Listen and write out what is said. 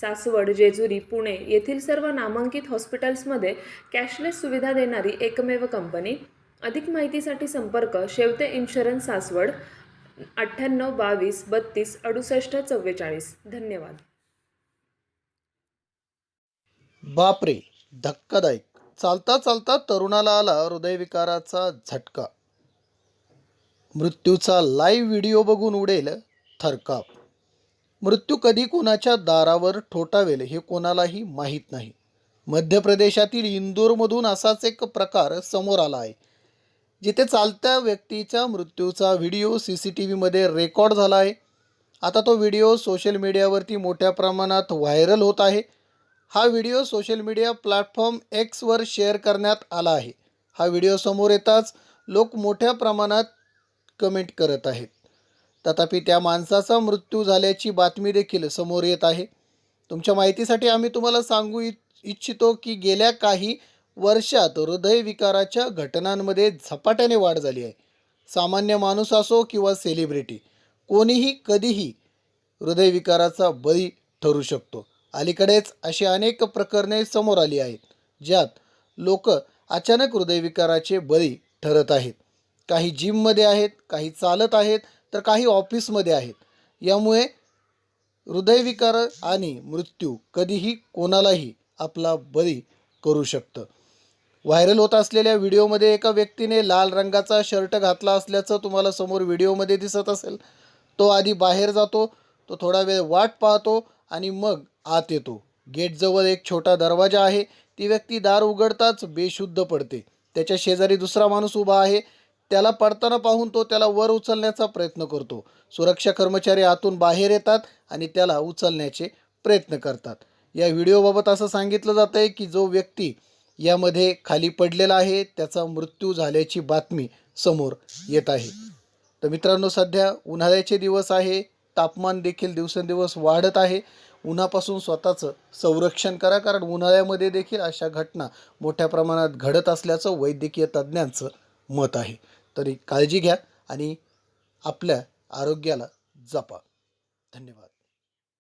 सासवड जेजुरी पुणे येथील सर्व नामांकित हॉस्पिटल्समध्ये कॅशलेस सुविधा देणारी एकमेव कंपनी. अधिक माहितीसाठी संपर्क शेवते इन्शुरन्स सासवड अठ्ठ्याण्णव बावीस बत्तीस अडुसष्ट चव्वेचाळीस. धन्यवाद. बापरे धक्कादायक. चालता चालता तरुणाला आला हृदयविकाराचा झटका. मृत्यूचा लाईव्ह व्हिडिओ बघून उडेल थरकाप. मृत्यू कधी कोणाच्या दारावर ठोठावेल हे कोणालाही माहीत नाही. मध्य प्रदेशातील इंदूरमधून असाच एक प्रकार समोर आला आहे. जिथे चालत्या व्यक्तीच्या मृत्यूचा व्हिडिओ सी सी टी व्हीमध्ये रेकॉर्ड झाला आहे. आता तो व्हिडिओ सोशल मीडियावरती मोठ्या प्रमाणात व्हायरल होत आहे. हा व्हिडिओ सोशल मीडिया प्लॅटफॉर्म एक्सवर शेअर करण्यात आला आहे. हा व्हिडिओ समोर येताच लोक मोठ्या प्रमाणात कमेंट करत आहेत. तथापि त्या माणसाचा मृत्यू झाल्याची बातमी देखील समोर येत आहे. तुमच्या माहितीसाठी आम्ही तुम्हाला सांगू इच्छितो की गेल्या काही वर्षात हृदयविकाराच्या घटनांमध्ये झपाट्याने वाढ झाली आहे. सामान्य माणूस असो किंवा सेलिब्रिटी कोणीही कधीही हृदयविकाराचा बळी ठरू शकतो. अलीकडेच अशी अनेक प्रकरणे समोर आली आहेत ज्यात लोक अचानक हृदयविकाराचे बळी ठरत आहेत. काही जिममध्ये आहेत काही चालत आहेत तर काही ऑफिसमध्ये आहेत. यामुळे हृदयविकार आणि मृत्यू कधीही कोणालाही आपला बळी करू शकतं. व्हायरल होत असलेल्या व्हिडिओमध्ये एका व्यक्तीने लाल रंगाचा शर्ट घातला असल्याचं तुम्हाला समोर व्हिडिओमध्ये दिसत असेल. तो आधी बाहेर जातो तो थोडा वेळ वाट पाहतो आणि मग आत येतो. गेटजवळ एक छोटा दरवाजा आहे. ती व्यक्ती दार उघडताच बेशुद्ध पडते. त्याच्या शेजारी दुसरा माणूस उभा आहे. त्याला पडताना पाहून तो त्याला वर उचलण्याचा प्रयत्न करतो. सुरक्षा कर्मचारी आतून बाहेर येतात आणि त्याला उचलण्याचे प्रयत्न करतात. या व्हिडिओबाबत असं सांगितलं जातं आहे की जो व्यक्ती यामध्ये खाली पडलेला आहे त्याचा मृत्यू झाल्याची बातमी समोर येत आहे. तर मित्रांनो सध्या उन्हाळ्याचे दिवस आहे तापमान देखील दिवसेंदिवस वाढत आहे. उन्हापासून स्वतःचं संरक्षण करा कारण उन्हाळ्यामध्ये देखील अशा घटना मोठ्या प्रमाणात घडत असल्याचं वैद्यकीय तज्ज्ञांचं मत आहे. तरी काळजी घ्या आणि आपल्या आरोग्याला जपा. धन्यवाद.